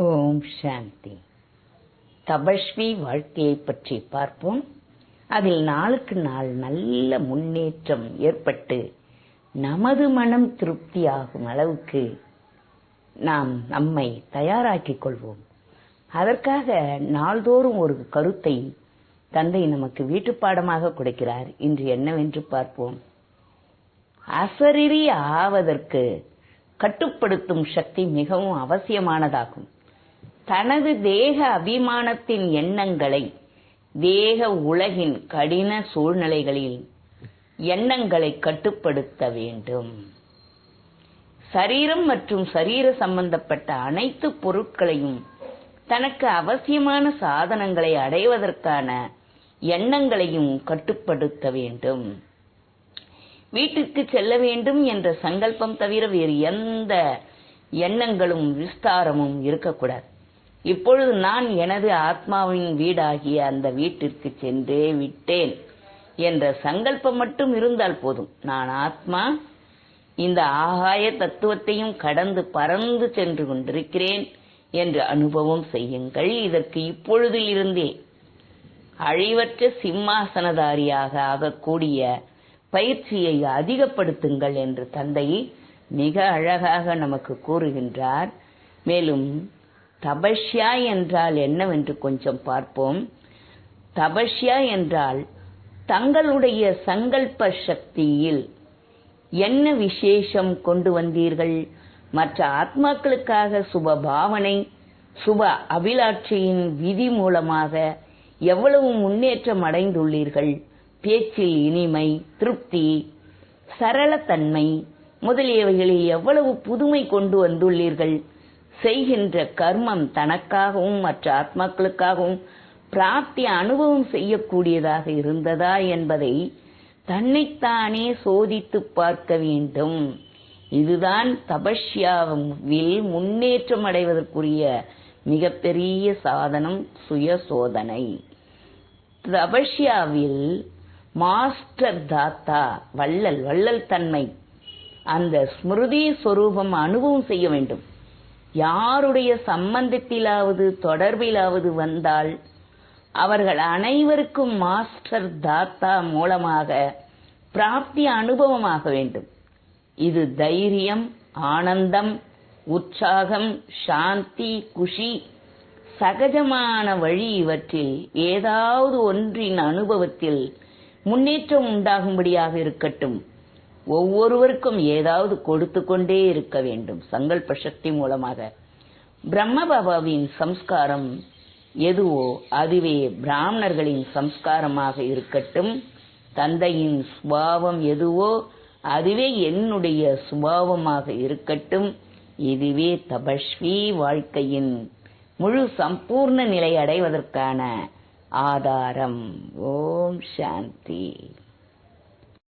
ஓம் சாந்தி. தபஸ்வி வாழ்க்கையை பற்றி பார்ப்போம். அதில் நாளுக்கு நாள் நல்ல முன்னேற்றம் ஏற்பட்டு நமது மனம் திருப்தியாகும் அளவுக்கு நாம் நம்மை தயாராக்கிக் கொள்வோம். அதற்காக நாள்தோறும் ஒரு கருத்தை தந்தை நமக்கு வீட்டுப்பாடமாக கொடுக்கிறார். இன்று என்னவென்று பார்ப்போம். அசரிரி ஆவதற்கு கட்டுப்படுத்தும் சக்தி மிகவும் அவசியமானதாகும். தனது தேக அபிமானத்தின் எண்ணங்களை தேக உலகின் கடின சூழ்நிலைகளில் எண்ணங்களை கட்டுப்படுத்த வேண்டும். சரீரம் மற்றும் சரீர சம்பந்தப்பட்ட அனைத்து பொருட்களையும் தனக்கு அவசியமான சாதனங்களை அடைவதற்கான எண்ணங்களையும் கட்டுப்படுத்த வேண்டும். வீட்டிற்கு செல்ல வேண்டும் என்ற சங்கல்பம் தவிர வேறு எந்த எண்ணங்களும் விஸ்தாரமும் இருக்கக்கூடாது. இப்பொழுது நான் எனது ஆத்மாவின் வீடாகிய அந்த வீட்டிற்கு சென்றே விட்டேன் என்ற சங்கல்பம் மட்டும் இருந்தால் போதும். நான் ஆத்மா இந்த ஆகாய தத்துவத்தையும் கடந்து பறந்து சென்று கொண்டிருக்கிறேன் என்று அனுபவம் செய்யுங்கள். இதற்கு இப்பொழுது இருந்தே அழிவற்ற சிம்மாசனதாரியாக ஆகக்கூடிய பயிற்சியை அதிகப்படுத்துங்கள் என்று தந்தை மிக அழகாக நமக்கு கூறுகின்றார். மேலும் தபஷ்யா என்றால் என்னவென்று கொஞ்சம் பார்ப்போம். தபஷ்யா என்றால் தங்களுடைய சங்கல்ப சக்தியில் என்ன விசேஷம் கொண்டு வந்தீர்கள்? மற்ற ஆத்மாக்களுக்காக சுப பாவனை சுப அபிலாட்சியின் விதி மூலமாக எவ்வளவு முன்னேற்றம் அடைந்துள்ளீர்கள்? பேச்சில் இனிமை திருப்தி சரளத்தன்மை முதலியவைகளில் எவ்வளவு புதுமை கொண்டு வந்துள்ளீர்கள்? செய்கின்ற கர்மம் தனக்காகவும் மற்ற ஆத்மாக்களுக்காகவும் பிராப்தி அனுபவம் செய்யக்கூடியதாக இருந்ததா என்பதை தன்னைத்தானே சோதித்து பார்க்க வேண்டும். இதுதான் தபஷ்யாவில் முன்னேற்றம் அடைவதற்குரிய மிகப்பெரிய சாதனம் சுய சோதனை தபஷ்யாவில் மாஸ்டர் தாத்தா வள்ளல் வள்ளல் தன்மை அந்த ஸ்மிருதி சொரூபம் அனுபவம் செய்ய வேண்டும். யாருடைய சம்பந்தத்திலாவது தொடர்பிலாவது வந்தால் அவர்கள் அனைவருக்கும் மாஸ்டர் தாத்தா மூலமாக பிராப்தி அனுபவமாக வேண்டும். இது தைரியம் ஆனந்தம் உற்சாகம் சாந்தி குஷி சகஜமான வழி இவற்றில் ஏதாவது ஒன்றின் அனுபவத்தில் முன்னேற்றம் உண்டாகும்படியாக இருக்கட்டும். ஒவ்வொருவருக்கும் ஏதாவது கொடுத்து கொண்டே இருக்க வேண்டும். சங்கல்ப சக்தி மூலமாக. பிரம்ம பாபாவின் சம்ஸ்காரம் எதுவோ அதுவே பிராமணர்களின் சம்ஸ்காரமாக இருக்கட்டும். தந்தையின் சுபாவம் எதுவோ அதுவே என்னுடைய சுபாவமாக இருக்கட்டும். இதுவே தபஸ்வி வாழ்க்கையின் முழு சம்பூர்ண நிலை அடைவதற்கான ஆதாரம். ஓம் சாந்தி.